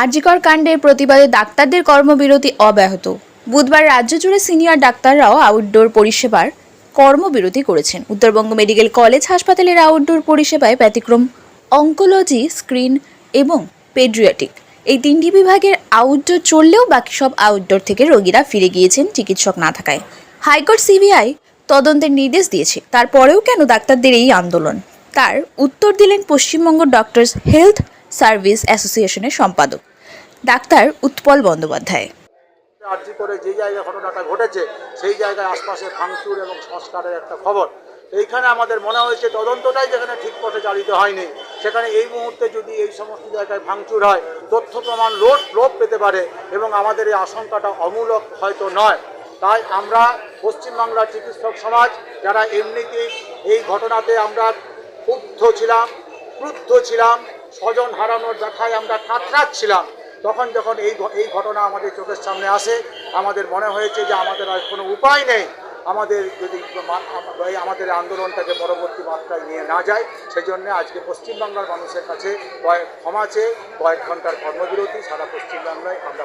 আরজিকর কাণ্ডের প্রতিবাদে ডাক্তারদের কর্মবিরতি অব্যাহত। বুধবার রাজ্য জুড়ে সিনিয়র ডাক্তাররাও আউটডোর পরিষেবার কর্মবিরতি করেছেন। উত্তরবঙ্গ মেডিকেল কলেজ হাসপাতালের আউটডোর পরিষেবায় ব্যতিক্রম অঙ্কোলজি, স্ক্রিন এবং পেড্রিয়াটিক। এই তিনটি বিভাগের আউটডোর চললেও বাকি সব আউটডোর থেকে রোগীরা ফিরে গিয়েছেন চিকিৎসক না থাকায়। হাইকোর্ট সিবিআই তদন্তের নির্দেশ দিয়েছে। তারপরেও কেন ডাক্তারদের এই আন্দোলন? তার উত্তর দিলেন পশ্চিমবঙ্গ ডক্টরস হেলথ সার্ভিস অ্যাসোসিয়েশনের সম্পাদক। ডাক্তার উৎপল বন্দ্যোপাধ্যায়। আর্জি করে যে জায়গায় ঘটনাটা ঘটেছে, সেই জায়গায় আশপাশে ভাঙচুর এবং সংস্কারের একটা খবর। এইখানে আমাদের মনে হয়েছে তদন্তটাই যেখানে ঠিক পথে চালিত হয়নি। সেখানে এই মুহূর্তে যদি এই সমস্ত জায়গায় ভাঙচুর হয়, তথ্য প্রমাণ লোট লোপ পেতে পারে এবং আমাদের এই আশঙ্কাটা অমূলক হয়তো নয়। তাই আমরা পশ্চিমবাংলার চিকিৎসক সমাজ, যারা এমনিতেই এই ঘটনাতে আমরা ক্ষুব্ধ ছিলাম, ক্রুদ্ধ ছিলাম স্বজন হারানোর ব্যথায় আমরা কাতরাচ্ছিলাম। তখন যখন এই এই ঘটনা আমাদের চোখের সামনে আসে, আমাদের মনে হয়েছে যে আমাদের আর কোনো উপায় নেই। আমাদের যদি আমাদের আন্দোলনটাকে পরবর্তী মাত্রায় নিয়ে না যায় সেই জন্য আজকে পশ্চিমবাংলার মানুষের কাছে কয়েক ক্ষমা চেয়ে কয়েক ঘণ্টার কর্মবিরতি, সারা পশ্চিমবাংলায় আমরা